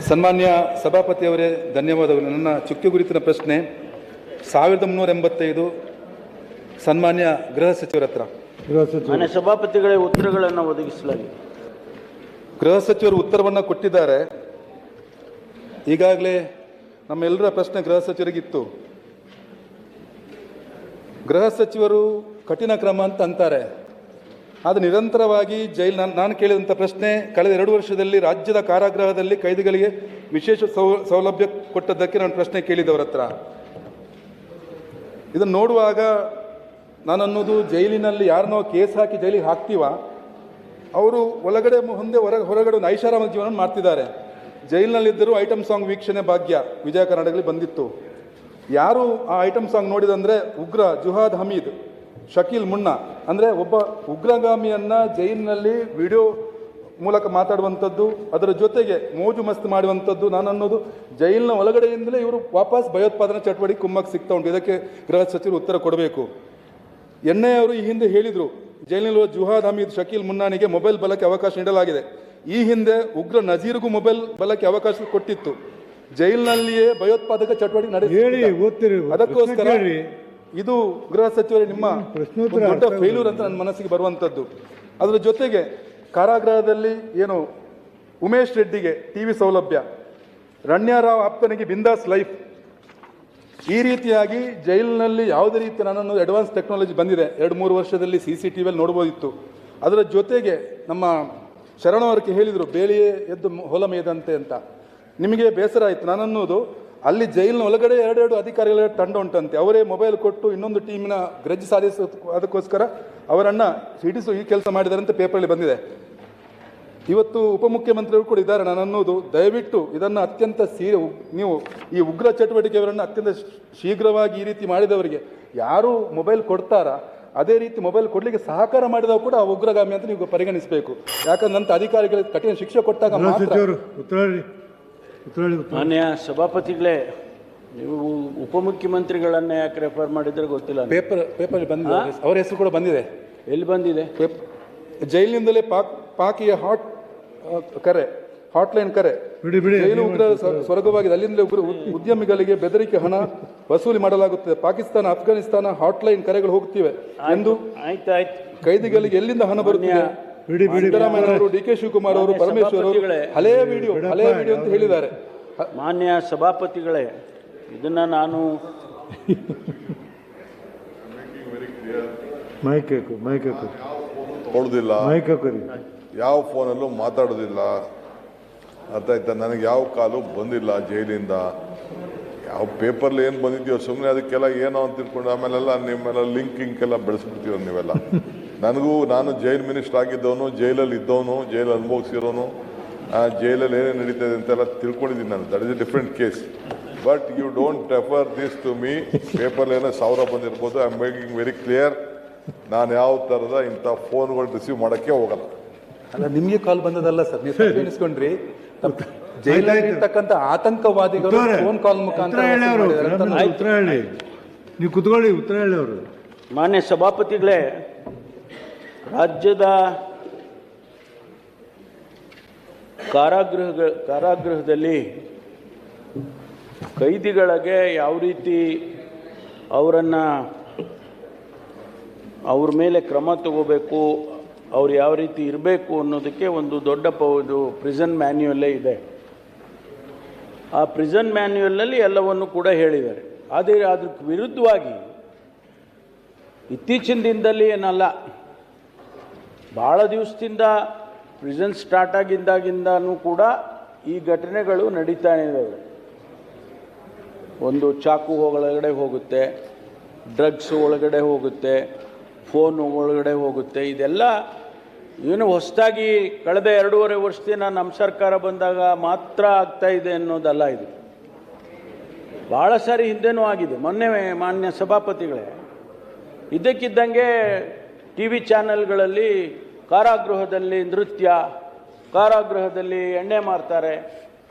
ಸನ್ಮಾನ್ಯ ಸಭಾಪತಿಯವರೇ ಧನ್ಯವಾದಗಳು. ನನ್ನ ಚುಕ್ಕೆ ಗುರಿತಿನ ಪ್ರಶ್ನೆ ಸಾವಿರದ ಮುನ್ನೂರ ಎಂಬತ್ತೈದು ಸನ್ಮಾನ್ಯ ಗೃಹ ಸಚಿವರ ಹತ್ರ. ಗೃಹ ಸಭಾಪತಿಗಳೇ ಉತ್ತರಗಳನ್ನು ಒದಗಿಸಲಾಗಿದೆ. ಗೃಹ ಸಚಿವರು ಉತ್ತರವನ್ನು ಕೊಟ್ಟಿದ್ದಾರೆ. ಈಗಾಗಲೇ ನಮ್ಮೆಲ್ಲರ ಪ್ರಶ್ನೆ ಗೃಹ ಸಚಿವರಿಗಿತ್ತು. ಗೃಹ ಸಚಿವರು ಕಠಿಣ ಕ್ರಮ ಅಂತ ಅಂತಾರೆ. ಆದರೆ ನಿರಂತರವಾಗಿ ಜೈಲ್ ನಾನು ನಾನು ಕೇಳಿದಂಥ ಪ್ರಶ್ನೆ, ಕಳೆದ ಎರಡು ವರ್ಷದಲ್ಲಿ ರಾಜ್ಯದ ಕಾರಾಗೃಹದಲ್ಲಿ ಕೈದಿಗಳಿಗೆ ವಿಶೇಷ ಸೌ ಸೌಲಭ್ಯ ಕೊಟ್ಟದ್ದಕ್ಕೆ ನಾನು ಪ್ರಶ್ನೆ ಕೇಳಿದವರ ಹತ್ರ. ಇದನ್ನು ನೋಡುವಾಗ ನಾನು ಅನ್ನೋದು ಜೈಲಿನಲ್ಲಿ ಯಾರನ್ನೋ ಕೇಸ್ ಹಾಕಿ ಜೈಲಿಗೆ ಹಾಕ್ತೀವ? ಅವರು ಒಳಗಡೆ ಮುಂದೆ ಹೊರ ಹೊರಗಡೆ ಒಂದು ಐಷಾರಾಮ ಜೀವನ ಮಾಡ್ತಿದ್ದಾರೆ. ಜೈಲಿನಲ್ಲಿದ್ದರೂ ಐಟಮ್ ಸಾಂಗ್ ವೀಕ್ಷಣೆ ಭಾಗ್ಯ ವಿಜಯ ಕರ್ನಾಟಕದಲ್ಲಿ ಬಂದಿತ್ತು. ಯಾರು ಆ ಐಟಮ್ ಸಾಂಗ್ ನೋಡಿದಂದರೆ ಉಗ್ರ ಜುಹಾದ್ ಹಮೀದ್. ಶಕೀಲ್ ಮುನ್ನಾ. ಅಂದರೆ ಒಬ್ಬ ಉಗ್ರಗಾಮಿಯನ್ನು ಜೈಲಿನಲ್ಲಿ ವಿಡಿಯೋ ಮೂಲಕ ಮಾತಾಡುವಂಥದ್ದು ಅದರ ಜೊತೆಗೆ ಮೋಜು ಮಸ್ತ್ ಮಾಡುವಂಥದ್ದು ನಾನು ಅನ್ನೋದು ಜೈಲಿನ ಒಳಗಡೆಯಿಂದಲೇ ಇವರು ವಾಪಸ್ ಭಯೋತ್ಪಾದನಾ ಚಟುವಟಿಕೆ ಕುಮ್ಮಕ್ಕೆ ಸಿಗ್ತಾ ಉಂಟು. ಇದಕ್ಕೆ ಗೃಹ ಸಚಿವರು ಉತ್ತರ ಕೊಡಬೇಕು. ಎನ್ಐ ಅವರು ಈ ಹಿಂದೆ ಹೇಳಿದರು ಜೈಲಿನಲ್ಲಿರುವ ಜುಹಾದ್ ಹಮೀದ್ ಶಕೀಲ್ ಮುನ್ನಾನಿಗೆ ಮೊಬೈಲ್ ಬಲಕ್ಕೆ ಅವಕಾಶ ನೀಡಲಾಗಿದೆ. ಈ ಹಿಂದೆ ಉಗ್ರ ನಜೀರ್ಗೂ ಮೊಬೈಲ್ ಬಲಕ್ಕೆ ಅವಕಾಶ ಕೊಟ್ಟಿತ್ತು. ಜೈಲಿನಲ್ಲಿಯೇ ಭಯೋತ್ಪಾದಕ ಚಟುವಟಿಕೆ ಹೇಳಿ ನಡೆಸಿ ಅದಕ್ಕೋಸ್ಕರ. ಇದು ಗೃಹ ಸಚಿವರೇ ನಿಮ್ಮ ದೊಡ್ಡ ಫೇಲ್ಯೂರ್ ಅಂತ ನನ್ನ ಮನಸ್ಸಿಗೆ ಬರುವಂಥದ್ದು. ಅದರ ಜೊತೆಗೆ ಕಾರಾಗೃಹದಲ್ಲಿ ಏನು ಉಮೇಶ್ ರೆಡ್ಡಿಗೆ ಟಿವಿ ಸೌಲಭ್ಯ ರಣ್ಯಾರಾವ್ ಆಪ್ತನಿಗೆ ಬಿಂದಾಸ್ ಲೈಫ್. ಈ ರೀತಿಯಾಗಿ ಜೈಲಿನಲ್ಲಿ ಯಾವುದೇ ರೀತಿ ನನ್ನನ್ನು ಅಡ್ವಾನ್ಸ್ ಟೆಕ್ನಾಲಜಿ ಬಂದಿದೆ. ಎರಡು ಮೂರು ವರ್ಷದಲ್ಲಿ ಸಿ ಸಿ ಟಿ ವಿಯಲ್ಲಿ ನೋಡ್ಬೋದಿತ್ತು. ಅದರ ಜೊತೆಗೆ ನಮ್ಮ ಶರಣವರ್ಕೆ ಹೇಳಿದರು ಬೇಲಿಯೇ ಎದ್ದು ಹೊಲ ಮೇದಂತೆ ಅಂತ. ನಿಮಗೆ ಬೇಸರ ಆಯಿತು. ನಾನನ್ನೋದು ಅಲ್ಲಿ ಜೈಲಿನ ಒಳಗಡೆ ಎರಡೆರಡು ಅಧಿಕಾರಿಗಳ ತಂಡ ಉಂಟಂತೆ. ಅವರೇ ಮೊಬೈಲ್ ಕೊಟ್ಟು ಇನ್ನೊಂದು ಟೀಮಿನ ಗ್ರಜ್ ಸಾಧಿಸೋ ಅದಕ್ಕೋಸ್ಕರ ಅವರನ್ನು ಹಿಡಿಸು ಈ ಕೆಲಸ ಮಾಡಿದ್ದಾರೆ ಅಂತ ಪೇಪರಲ್ಲಿ ಬಂದಿದೆ. ಇವತ್ತು ಉಪಮುಖ್ಯಮಂತ್ರಿಗಳು ಕೂಡ ಇದ್ದಾರೆ. ನಾನು ಅನ್ನೋದು ದಯವಿಟ್ಟು ಇದನ್ನು ಅತ್ಯಂತ ಸೀ ನೀವು ಈ ಉಗ್ರ ಚಟುವಟಿಕೆಯವರನ್ನು ಅತ್ಯಂತ ಶೀಘ್ರವಾಗಿ ಈ ರೀತಿ ಮಾಡಿದವರಿಗೆ ಯಾರು ಮೊಬೈಲ್ ಕೊಡ್ತಾರಾ, ಅದೇ ರೀತಿ ಮೊಬೈಲ್ ಕೊಡಲಿಕ್ಕೆ ಸಹಕಾರ ಮಾಡಿದವರು ಕೂಡ ಆ ಉಗ್ರಗಾಮಿ ಅಂತ ನೀವು ಪರಿಗಣಿಸಬೇಕು. ಯಾಕಂದ್ರೆ ಅಧಿಕಾರಿಗಳಿಗೆ ಕಠಿಣ ಶಿಕ್ಷೆ ಕೊಟ್ಟಾಗ ಮಾತ್ರ ಮಾನ್ಯ ಸಭಾಪತಿಗಳೇ ನೀವು ಉಪಮುಖ್ಯಮಂತ್ರಿಗಳನ್ನ ಯಾಕೆ ರೆಫರ್ ಮಾಡಿದ್ರೆ ಗೊತ್ತಿಲ್ಲ. ಪೇಪರ್ ಪೇಪರ್ ಬಂದಿದೆ ಅವ್ರ ಹೆಸರು- ಕೂಡ ಬಂದಿದೆ. ಎಲ್ಲಿ ಬಂದಿದೆ? ಜೈಲಿನಿಂದಲೇ ಪಾಕ್ ಪಾಕಿಯ ಹಾಟ್ ಕರೆ ಹಾಟ್ಲೈನ್ ಕರೆ. ಬಿಡಿ ಬಿಡಿ ಜೈಲು ಉಗ್ರ ಸ್ವರ್ಗವಾಗಿದೆ ಅಲ್ಲಿಂದಲೇ ಉಗ್ರ ಉದ್ಯಮಿಗಳಿಗೆ ಬೆದರಿಕೆ ಹಣ ವಸೂಲಿ ಮಾಡಲಾಗುತ್ತದೆ. ಪಾಕಿಸ್ತಾನ ಅಫ್ಘಾನಿಸ್ತಾನ ಹಾಟ್ಲೈನ್ ಕರೆಗಳು ಹೋಗ್ತಿವೆ ಎಂದು ಆಯ್ತು ಆಯ್ತು. ಕೈದಿಗಳಿಗೆ ಎಲ್ಲಿಂದ ಹಣ ಬರುತ್ತಿದೆ? ಬಿಡಿ ಬಿಡಿ ಸಿದ್ದರಾಮಯ್ಯ ಅವರು ಡಿ ಕೆ ಶಿವಕುಮಾರ್ ಅವರು ಪರಮೇಶ್ವರ್ ಅವರು. ಹಳೆಯ ವಿಡಿಯೋ ಹಳೆಯ ವಿಡಿಯೋ ಅಂತ ಹೇಳಿದ್ದಾರೆ. ಮಾನ್ಯ ಸಭಾಪತಿಗಳೇ ಇದನ್ನ ನಾನು ಮೈಕ್ ಹಾಕು ಮೈಕ್ ಹಾಕು. ಕೊಡೋದಿಲ್ಲ. ಮೈಕ್ ಹಾಕೋರಿ ಯಾವ ಫೋನಲ್ಲೂ ಮಾತಾಡೋದಿಲ್ಲ. ಅರ್ಥ ಆಯ್ತಾ ನನಗೆ ಯಾವ ಕಾಲು ಬಂದಿಲ್ಲ ಜೈಲಿಂದ. ಯಾವ ಪೇಪರ್ಲಿ ಏನು ಬಂದಿದ್ಯೋ ಸುಮ್ಮನೆ ಅದಕ್ಕೆಲ್ಲ ಏನೋ ಅಂತ ತಿಳ್ಕೊಂಡು ಆಮೇಲೆಲ್ಲ ನಿಮ್ಮೆಲ್ಲ ಲಿಂಕ್ ಗಿಂಕ್ ಎಲ್ಲ ಬೆಳೆಸ್ಬಿಡ್ತೀವ ನೀವೆಲ್ಲ. ನನಗೂ ನಾನು ಜೈಲ್ ಮಿನಿಸ್ಟರ್ ಆಗಿದ್ದವನು ಜೈಲಲ್ಲಿ ಇದ್ದವನು ಜೈಲ್ ಅನುಭವಿಸಿರೋನು. ಆ ಜೈಲಲ್ಲಿ ಏನೇನು ನಡೀತದೆ ಅಂತೆಲ್ಲ ತಿಳ್ಕೊಂಡಿದ್ದೀನಿ ನಾನು. That is a different case but you don't refer this to me paper ಏನೋ ಸಾವಿರ ಬಂದಿರ್ಬೋದು. I am making very clear ನಾನು ಯಾವ ಥರದ ಇಂಥ ಫೋನ್ಗಳು ರಿಸೀವ್ ಮಾಡೋಕ್ಕೆ ಹೋಗಲ್ಲ. ಅಲ್ಲ ನಿಮಗೆ ಕಾಲ್ ಬಂದದಲ್ಲ ಸರ್? ನೀವು ತಿಳಿಸ್ಕೊಂಡ್ರಿ ಜೈಲಲ್ಲಿ ಜೈಲಲ್ಲಿರ್ತಕ್ಕಂಥ ಆತಂಕವಾದಿಗಳು ಉತ್ತರ ಫೋನ್ ಕಾಲ್ ಮುಖಾಂತರ ಉತ್ತರ ಹೇಳಿ ನೀವು ಕುತ್ಕೊಳ್ಳಿ ಉತ್ತರ ಹೇಳಿ ಅವರು. ಮಾನ್ಯ ಸಭಾಪತಿಗಳೇ ರಾಜ್ಯದ ಕಾರಾಗೃಹ ಕಾರಾಗೃಹದಲ್ಲಿ ಕೈದಿಗಳಿಗೆ ಯಾವ ರೀತಿ ಅವರನ್ನು ಅವ್ರ ಮೇಲೆ ಕ್ರಮ ತಗೋಬೇಕು, ಅವ್ರು ಯಾವ ರೀತಿ ಇರಬೇಕು ಅನ್ನೋದಕ್ಕೆ ಒಂದು ದೊಡ್ಡ ಪ ಇದು ಪ್ರಿಸನ್ ಮ್ಯಾನ್ಯುಯಲ್ಲೇ ಇದೆ. ಆ ಪ್ರಿಸನ್ ಮ್ಯಾನ್ಯುಯಲ್ನಲ್ಲಿ ಎಲ್ಲವನ್ನು ಕೂಡ ಹೇಳಿದ್ದಾರೆ. ಆದರೆ ಅದಕ್ಕೆ ವಿರುದ್ಧವಾಗಿ ಇತ್ತೀಚಿನ ದಿನದಲ್ಲಿ ಏನಲ್ಲ ಭಾಳ ದಿವಸದಿಂದ ಪ್ರಿಸನ್ ಸ್ಟಾರ್ಟ್ ಆಗಿದ್ದಾಗಿಂದನೂ ಕೂಡ ಈ ಘಟನೆಗಳು ನಡೀತಾ ಇದ್ದಾವೆ. ಒಂದು ಚಾಕು ಒಳಗಡೆ ಹೋಗುತ್ತೆ ಡ್ರಗ್ಸ್ ಒಳಗಡೆ ಹೋಗುತ್ತೆ ಫೋನ್ ಒಳಗಡೆ ಹೋಗುತ್ತೆ. ಇದೆಲ್ಲ ಏನು ಹೊಸದಾಗಿ ಕಳೆದ ಎರಡೂವರೆ ವರ್ಷದಿಂದ ನಮ್ಮ ಸರ್ಕಾರ ಬಂದಾಗ ಮಾತ್ರ ಆಗ್ತಾ ಇದೆ ಅನ್ನೋದಲ್ಲ ಇದು. ಭಾಳ ಸಾರಿ ಹಿಂದೆನೂ ಆಗಿದೆ. ಮೊನ್ನೆ ಮಾನ್ಯ ಸಭಾಪತಿಗಳೇ, ಇದ್ದಕ್ಕಿದ್ದಂಗೆ ಟಿ ವಿ ಚಾನೆಲ್ಗಳಲ್ಲಿ ಕಾರಾಗೃಹದಲ್ಲಿ ನೃತ್ಯ, ಕಾರಾಗೃಹದಲ್ಲಿ ಎಣ್ಣೆ ಮಾರ್ತಾರೆ,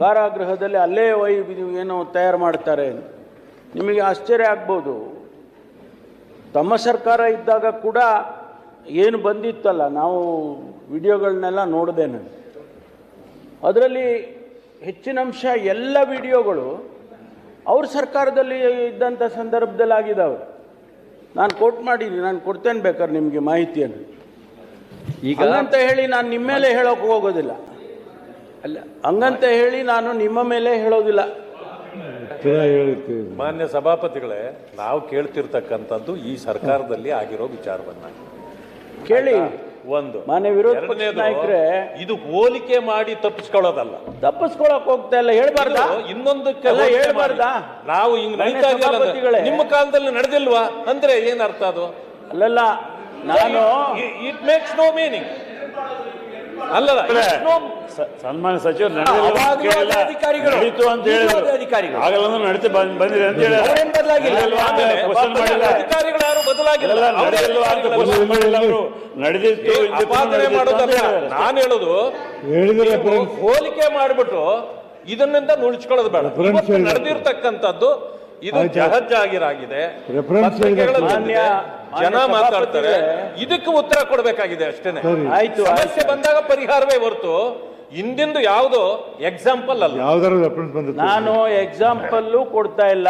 ಕಾರಾಗೃಹದಲ್ಲಿ ಅಲ್ಲೇ ವೈ ಏನು ತಯಾರು ಮಾಡ್ತಾರೆ. ನಿಮಗೆ ಆಶ್ಚರ್ಯ ಆಗ್ಬೋದು. ತಮ್ಮ ಸರ್ಕಾರ ಇದ್ದಾಗ ಕೂಡ ಏನು ಬಂದಿತ್ತಲ್ಲ, ನಾವು ವಿಡಿಯೋಗಳನ್ನೆಲ್ಲ ನೋಡಿದೆ ನಾನು. ಅದರಲ್ಲಿ ಹೆಚ್ಚಿನ ಅಂಶ ಎಲ್ಲ ವಿಡಿಯೋಗಳು ಅವ್ರ ಸರ್ಕಾರದಲ್ಲಿ ಇದ್ದಂಥ ಸಂದರ್ಭದಲ್ಲಿ ಆಗಿದ್ದಾವೆ ನಾನು ಕೋಟ್ ಮಾಡಿದ್ದೀನಿ ನಾನು ಕೊಡ್ತೇನೆ ಬೇಕಾದ್ರೆ ನಿಮಗೆ ಮಾಹಿತಿಯನ್ನು ಈಗ ಹಂಗಂತ ಹೇಳಿ ನಾನು ನಿಮ್ಮ ಮೇಲೆ ಹೇಳೋಕೆ ಹೋಗೋದಿಲ್ಲ. ಅಲ್ಲ ಹಂಗಂತ ಹೇಳಿ ನಾನು ನಿಮ್ಮ ಮೇಲೆ ಹೇಳೋದಿಲ್ಲ. ಮಾನ್ಯ ಸಭಾಪತಿಗಳೇ ನಾವು ಕೇಳ್ತಿರ್ತಕ್ಕಂಥದ್ದು ಈ ಸರ್ಕಾರದಲ್ಲಿ ಆಗಿರೋ ವಿಚಾರವನ್ನ. ಕೇಳಿ. ಒಂದು. ಮಾನ್ಯ ವಿರೋಧ ಪಕ್ಷ ಎರಡನೇದು, ನಾಯಕರೇ ಇದು ಹೋಲಿಕೆ ಮಾಡಿ ತಪ್ಪಿಸ್ಕೊಳ್ಳೋದಲ್ಲ. ತಪ್ಪಿಸ್ಕೊಳಕ್ ಹೋಗ್ತಾ ಇಲ್ಲ ಹೇಳ್ಬಾರ್ದ? ಇನ್ನೊಂದಕ್ಕೆಲ್ಲ ಇನ್ನೊಂದಕ್ಕೆ ಅಲ್ಲ, ಹೋಲಿಕೆ ಹೇಳ್ಬಾರ್ದಾ? ಮಾಡಿ. ನಾವು ಹಿಂಗ್ ಮಾನ್ಯ ನಡೀತಾ ಇದೆಯಲ್ಲ ಅಂದ್ರೆ ಸಭಾಪತಿಗಳೇ. ನಿಮ್ಮ ಕಾಲದಲ್ಲಿ ನಡೆದಿಲ್ವಾ? ಅಂದ್ರೆ ಏನ್ ಅರ್ಥ ಅದು? ಅಲ್ಲಲ್ಲ ನಾನು ಇಟ್ ಮೇಕ್ಸ್ ನೋ ಮೀನಿಂಗ್ ಅಲ್ಲಲ್ಲ ಸನ್ಮಾನ್ಯ ಸಚಿವರು ಅಧಿಕಾರಿಗಳು. ನಡೀತು ಅಂತ ಅದೇ ಅಧಿಕಾರಿಗಳು. ಆಗಲ್ಲ ಅಂದ್ರೆ ನಡೀತು ಬಂದ್- ಬಂದಿದೆ ಅಂತ ಹೇಳಿ ಅವ್ರೇನ್ ಬದಲಾಗಿಲ್ಲ. ಕ್ವಶನ್ ಮಾಡಿಲ್ಲ. ಅಧಿಕಾರಿಗಳು ಯಾರು ಬದಲಾಗಿಲ್ಲ. ನಡೆದಿಲ್ವಾ ಅಂತ. ಕ್ವಶನ್ ಮಾಡಿಲ್ಲ ಅವರು. ನಡೆದಿತ್ತು ಅಪಾದನೆ ಮಾಡೋದಲ್ಲ. ನಾನು ಹೇಳೋದು ಹೋಲಿಕೆ ಮಾಡಿಬಿಟ್ಟು ಇದನ್ನಿಂದ ನುಳ್ಚ್ಕೊಳ್ಳೋದು ಬೇಡ. ನಡೆದಿರ್ತಕ್ಕಂಥದ್ದು ಇದು. ಜಹಜ್ಜಾಗಿರಾಗಿದೆ. ಜನ ಮಾತಾಡ್ತಾರೆ. ಇದಕ್ಕೆ ಉತ್ತರ ಕೊಡಬೇಕಾಗಿದೆ ಅಷ್ಟೇನೆ. ಆಯ್ತು ಸಮಸ್ಯೆ ಬಂದಾಗ ಪರಿಹಾರವೇ ಹೊರತು. ಹಿಂದಿಂದು ಯಾವುದೋ ಎಕ್ಸಾಂಪಲ್ ಅಲ್ಲ. ಯಾವ್ದಾರು ನಾನು ಎಕ್ಸಾಂಪಲ್ಲು ಕೊಡ್ತಾ ಇಲ್ಲ.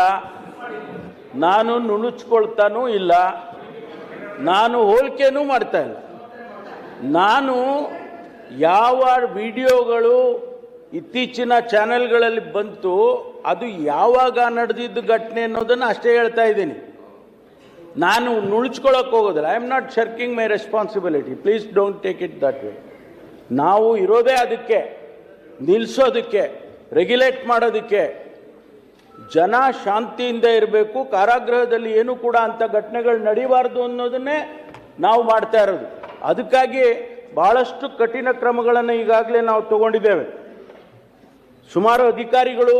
ನಾನು ನುಣುಚ್ಕೊಳ್ತಾನೂ ಇಲ್ಲ. ನಾನು ಹೋಲಿಕೆನೂ ಮಾಡ್ತಾ ಇಲ್ಲ. ನಾನು ಯಾವ ವಿಡಿಯೋಗಳು ಇತ್ತೀಚಿನ ಚಾನೆಲ್ಗಳಲ್ಲಿ ಬಂತು, ಅದು ಯಾವಾಗ ನಡೆದಿದ್ದು ಘಟನೆ ಅನ್ನೋದನ್ನು ಅಷ್ಟೇ ಹೇಳ್ತಾ ಇದ್ದೀನಿ. ನಾನು ನುಳ್ಚ್ಕೊಳಕ್ಕೆ ಹೋಗೋದಿಲ್ಲ. I am not shirking my responsibility please don't take it that way ನಾವು ಇರೋದೇ ಅದಕ್ಕೆ ನಿಲ್ಲಿಸೋದಕ್ಕೆ ರೆಗ್ಯುಲೇಟ್ ಮಾಡೋದಕ್ಕೆ. ಜನ ಶಾಂತಿಯಿಂದ ಇರಬೇಕು, ಕಾರಾಗೃಹದಲ್ಲಿ ಏನು ಕೂಡ ಅಂಥ ಘಟನೆಗಳು ನಡೀಬಾರ್ದು ಅನ್ನೋದನ್ನೇ ನಾವು ಮಾಡ್ತಾ ಇರೋದು. ಅದಕ್ಕಾಗಿ ಭಾಳಷ್ಟು ಕಠಿಣ ಕ್ರಮಗಳನ್ನು ಈಗಾಗಲೇ ನಾವು ತಗೊಂಡಿದ್ದೇವೆ. ಸುಮಾರು ಅಧಿಕಾರಿಗಳು,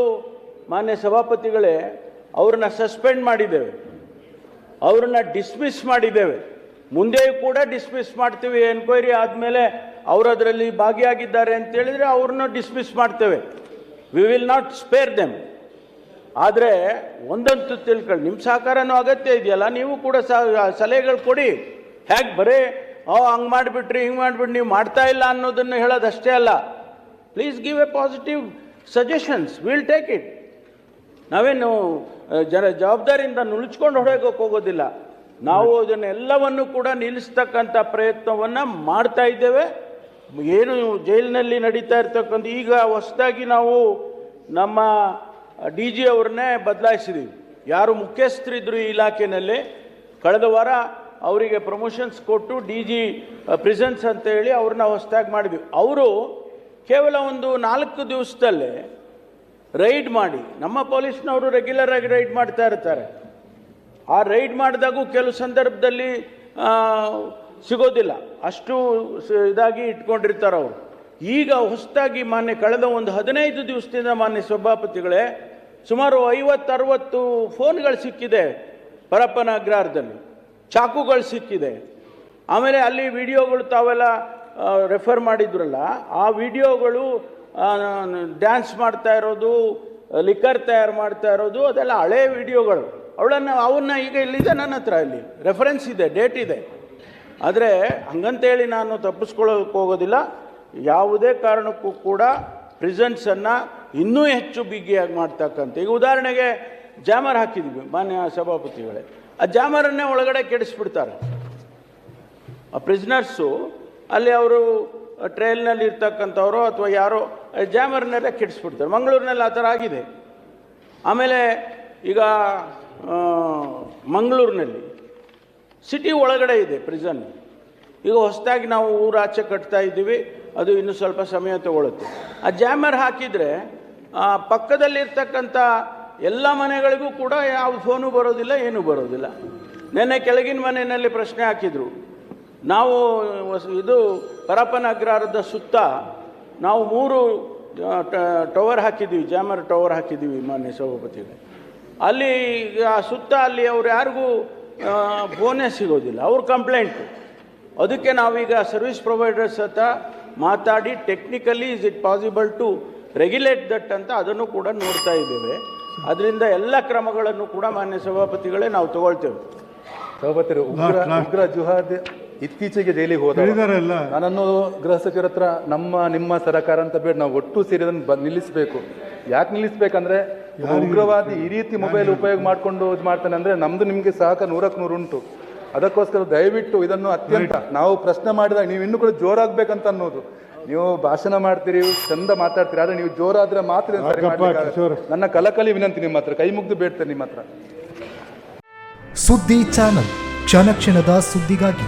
ಮಾನ್ಯ ಸಭಾಪತಿಗಳೇ, ಅವ್ರನ್ನ ಸಸ್ಪೆಂಡ್ ಮಾಡಿದ್ದೇವೆ. ಅವ್ರನ್ನ ಡಿಸ್ಮಿಸ್ ಮಾಡಿದ್ದೇವೆ. ಮುಂದೆ ಕೂಡ ಡಿಸ್ಮಿಸ್ ಮಾಡ್ತೀವಿ ಎನ್ಕ್ವೈರಿ ಆದಮೇಲೆ ಅವರು ಅದರಲ್ಲಿ ಭಾಗಿಯಾಗಿದ್ದಾರೆ ಅಂತ ಹೇಳಿದ್ರೆ ಅವ್ರನ್ನ ಡಿಸ್ಮಿಸ್ ಮಾಡ್ತೇವೆ. We will not spare them ಆದರೆ ಒಂದಂತೂ ತಿಳ್ಕೊಳ್ಳಿ ನಿಮ್ಮ ಸಹಕಾರನೂ ಅಗತ್ಯ ಇದೆಯಲ್ಲ, ನೀವು ಕೂಡ ಸಲಹೆಗಳು ಕೊಡಿ. ಹೇಗೆ ಬರೀ, ಓ, ಹಂಗೆ ಮಾಡಿಬಿಟ್ರಿ, ಹಿಂಗೆ ಮಾಡಿಬಿಟ್ರಿ, ನೀವು ಮಾಡ್ತಾ ಇಲ್ಲ ಅನ್ನೋದನ್ನು ಹೇಳೋದಷ್ಟೇ ಅಲ್ಲ. Please give a positive suggestions will take it ನಾವೇನು ಜನ ಜವಾಬ್ದಾರಿಯಿಂದ ನುಣುಚ್ಕೊಂಡು ಹೊಡೆಯೋಕೆ ಹೋಗೋದಿಲ್ಲ. ನಾವು ಅದನ್ನೆಲ್ಲವನ್ನು ಕೂಡ ನಿಲ್ಲಿಸ್ತಕ್ಕಂಥ ಪ್ರಯತ್ನವನ್ನು ಮಾಡ್ತಾ ಇದ್ದೇವೆ. ಏನು ಜೈಲಿನಲ್ಲಿ ನಡೀತಾ ಇರ್ತಕ್ಕಂಥ, ಈಗ ಹೊಸದಾಗಿ ನಾವು ನಮ್ಮ ಡಿ ಜಿ ಅವ್ರನ್ನೇ ಬದಲಾಯಿಸಿದ್ದೀವಿ ಯಾರು ಮುಖ್ಯಸ್ಥರಿದ್ದರು ಈ ಇಲಾಖೆಯಲ್ಲಿ ಕಳೆದ ವಾರ ಅವರಿಗೆ ಪ್ರಮೋಷನ್ಸ್ ಕೊಟ್ಟು ಡಿ ಜಿ ಪ್ರಿಸೆನ್ಸ್ ಅಂತ ಹೇಳಿ ಅವ್ರನ್ನ ಹೊಸದಾಗಿ ಮಾಡಿದ್ವಿ. ಅವರು ಕೇವಲ ಒಂದು ನಾಲ್ಕು ದಿವಸದಲ್ಲೇ ರೈಡ್ ಮಾಡಿ, ನಮ್ಮ ಪೊಲೀಸ್ನವರು ರೆಗ್ಯುಲರ್ ಆಗಿ ರೈಡ್ ಮಾಡ್ತಾ ಇರ್ತಾರೆ. ಆ ರೈಡ್ ಮಾಡಿದಾಗೂ ಕೆಲವು ಸಂದರ್ಭದಲ್ಲಿ ಸಿಗೋದಿಲ್ಲ. ಅಷ್ಟು ಇದಾಗಿ ಇಟ್ಕೊಂಡಿರ್ತಾರೆ ಅವರು. ಈಗ ಹೊಸದಾಗಿ ಮಾನ್ಯ ಕಳೆದ ಒಂದು ಹದಿನೈದು ದಿವಸದಿಂದ ಮಾನ್ಯ ಸಭಾಪತಿಗಳೇ, ಸುಮಾರು ಐವತ್ತರವತ್ತು ಫೋನ್ಗಳು ಸಿಕ್ಕಿದೆ ಪರಪ್ಪನ ಅಗ್ರಹಾರದಲ್ಲಿ ಚಾಕುಗಳು ಸಿಕ್ಕಿದೆ. ಆಮೇಲೆ ಅಲ್ಲಿ ವಿಡಿಯೋಗಳು ತಾವೆಲ್ಲ ರೆಫರ್ ಮಾಡಿದ್ರಲ್ಲ, ಆ ವಿಡಿಯೋಗಳು ಡ್ಯಾನ್ಸ್ ಮಾಡ್ತಾ ಇರೋದು ಲಿಕ್ಕರ್ ತಯಾರು ಮಾಡ್ತಾ ಇರೋದು, ಅದೆಲ್ಲ ಹಳೇ ವಿಡಿಯೋಗಳು. ಅವಳನ್ನು, ಅವನ್ನ ಈಗ ಇಲ್ಲಿದೆ ನನ್ನ ಹತ್ರ ಇಲ್ಲಿ ರೆಫರೆನ್ಸ್ ಇದೆ ಡೇಟ್ ಇದೆ. ಆದರೆ ಹಂಗಂತೇಳಿ ನಾನು ತಪ್ಪಿಸ್ಕೊಳ್ಳೋಕೆ ಹೋಗೋದಿಲ್ಲ. ಯಾವುದೇ ಕಾರಣಕ್ಕೂ ಕೂಡ ಪ್ರಿಸೆಂಟ್ಸನ್ನು ಇನ್ನೂ ಹೆಚ್ಚು ಬಿಗಿಯಾಗಿ ಮಾಡ್ತಕ್ಕಂಥ, ಈಗ ಉದಾಹರಣೆಗೆ ಜಾಮರ್ ಹಾಕಿದ್ವಿ, ಮಾನ್ಯ ಸಭಾಪತಿಗಳೇ. ಆ ಜಾಮರನ್ನೇ ಒಳಗಡೆ ಕೆಡಿಸ್ಬಿಡ್ತಾರೆ. ಆ ಪ್ರಿಸ್ನರ್ಸು ಅಲ್ಲಿ ಅವರು ಟ್ರೈಲ್ನಲ್ಲಿ ಇರ್ತಕ್ಕಂಥವ್ರು ಅಥವಾ ಯಾರೋ ಜಾಮರ್ನೆಲ್ಲ ಕೆಡಿಸ್ಬಿಡ್ತಾರೆ. ಮಂಗಳೂರಿನಲ್ಲಿ ಆ ಥರ ಆಗಿದೆ. ಆಮೇಲೆ ಈಗ ಮಂಗಳೂರಿನಲ್ಲಿ ಸಿಟಿ ಒಳಗಡೆ ಇದೆ ಪ್ರಿಸನ್. ಈಗ ಹೊಸದಾಗಿ ನಾವು ಊರಾಚೆ ಕಟ್ತಾ ಇದ್ದೀವಿ, ಅದು ಇನ್ನೂ ಸ್ವಲ್ಪ ಸಮಯ ತಗೊಳುತ್ತೆ. ಆ ಜಾಮರ್ ಹಾಕಿದರೆ ಪಕ್ಕದಲ್ಲಿರ್ತಕ್ಕಂಥ ಎಲ್ಲ ಮನೆಗಳಿಗೂ ಕೂಡ ಯಾವ ಫೋನು ಬರೋದಿಲ್ಲ, ಏನೂ ಬರೋದಿಲ್ಲ. ನೆನ್ನೆ ಕೆಳಗಿನ ಮನೆಯಲ್ಲಿ ಪ್ರಶ್ನೆ ಹಾಕಿದರು. ನಾವು ಇದು ಪರಪ್ಪನ ಅಗ್ರಹಾರದ ಸುತ್ತ ನಾವು ಮೂರು ಟವರ್ ಹಾಕಿದ್ದೀವಿ ಜಾಮರ್ ಟವರ್ ಹಾಕಿದ್ದೀವಿ ಮಾನ್ಯ ಸಭಾಪತಿಗಳು ಅಲ್ಲಿ ಆ ಸುತ್ತ ಅಲ್ಲಿ ಅವ್ರು ಯಾರಿಗೂ ಫೋನೇ ಸಿಗೋದಿಲ್ಲ ಅವ್ರ ಕಂಪ್ಲೇಂಟು. ಅದಕ್ಕೆ ನಾವೀಗ ಸರ್ವಿಸ್ ಪ್ರೊವೈಡರ್ಸ್ ಹತ್ರ ಮಾತಾಡಿ technically is it possible to regulate that ಅಂತ ಅದನ್ನು ಕೂಡ ನೋಡ್ತಾ ಇದ್ದೇವೆ. ಅದರಿಂದ ಎಲ್ಲ ಕ್ರಮಗಳನ್ನು ಕೂಡ ಮಾನ್ಯ ಸಭಾಪತಿಗಳೇ ನಾವು ತಗೊಳ್ತೇವೆ. ಸಭಾಪತಿರು ಉಗ್ರ. ಉಗ್ರ ಜುಹಾದ್ ಇತ್ತೀಚೆಗೆ ಜೈಲಿಗೆ ಹೋದ ನಾನನ್ನು ಗೃಹ ಸಚಿವರ ಹತ್ರ ನಮ್ಮ ನಿಮ್ಮ ಸರಕಾರ ಅಂತ ಬೇಡ ನಾವು ಒಟ್ಟು ಸೇರಿ ಅದನ್ನು ಬ ನಿಲ್ಲಿಸಬೇಕು. ಯಾಕೆ ನಿಲ್ಲಿಸಬೇಕಂದ್ರೆ ಉಗ್ರವಾದಿ ಈ ರೀತಿ ಮೊಬೈಲ್ ಉಪಯೋಗ ಮಾಡ್ಕೊಂಡು ಇದು ಮಾಡ್ತಾನೆ ಅಂದ್ರೆ ನಮ್ದು ನಿಮ್ಗೆ ಸಹಕ ನೂರಕ್ಕೆ ನೂರು ಉಂಟು. ಅದಕ್ಕೋಸ್ಕರ ದಯವಿಟ್ಟು ಇದನ್ನು ಅತ್ಯಂತ ನಾವು ಪ್ರಶ್ನೆ ಮಾಡಿದಾಗ ನೀವು ಇನ್ನೂ ಕೂಡ ಜೋರಾಗ್ಬೇಕಂತ ಅನ್ನೋದು. ನೀವು ಭಾಷಣ ಮಾಡ್ತೀರಿ ಚಂದ ಮಾತಾಡ್ತೀರಿ ಆದ್ರೆ ನೀವು ಜೋರಾದ್ರೆ ಮಾತ್ರ? ನನ್ನ ಕಲಕಲಿ ವಿನಂತಿ ನಿಮ್ಮ ಹತ್ರ ಕೈ ಮುಗ್ದು ಬೇಡ್ತೇನೆ ನಿಮ್ಮ ಹತ್ರ. ಸುದ್ದಿ ಚಾನಲ್ ಕ್ಷಣ ಕ್ಷಣದ ಸುದ್ದಿಗಾಗಿ.